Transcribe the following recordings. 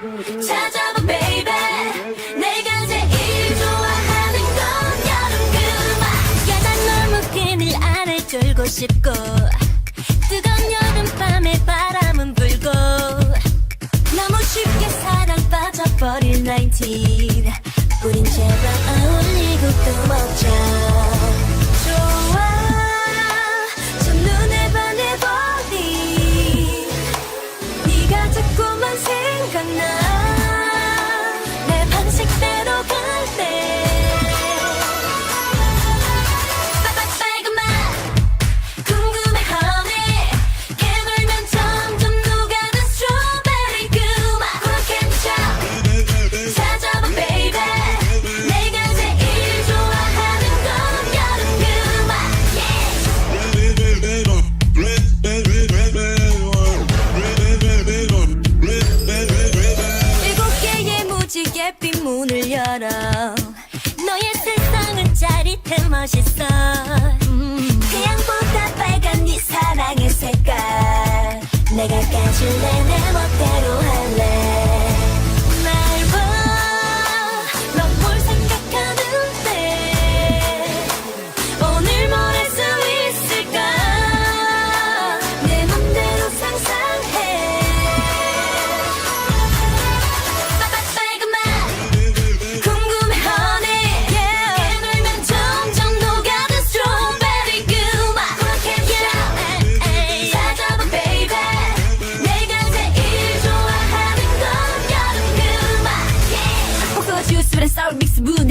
찾아봐 baby. 내가 제일 좋아하는 건 여름 그만. 야단 너무 그늘 아래 졸고 싶고. 뜨거운 여름밤에 바람은 불고. 너무 쉽게 사랑 빠져버린 19 우린 제발 어울리고 또 먹자 무지갯빛 문을 열어. 너의 세상은 짜릿해 멋있어. 음. 태양보다 빨간 네 사랑의 색깔. 내가 까줄래 내 멋대로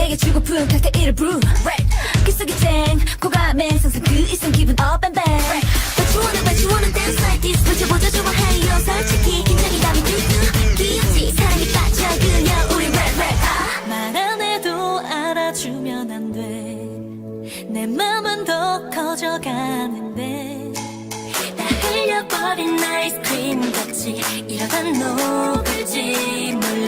내게 주고픈 칵테일을 brew 그 속에 쨍 고감에 상상 그 이상 기분 up and back. You wanna dance like this. 펼쳐보자 좋아해요. 솔직히 긴장이 담이 뚜뚜 귀엽지. 사랑에 빠져 그냥 우리 랩랩 아. 말안 해도 알아주면 안 돼. 내 맘은 더 커져가는데. 다 흘려버린 아이스크림 같이 이러다 녹을지 몰라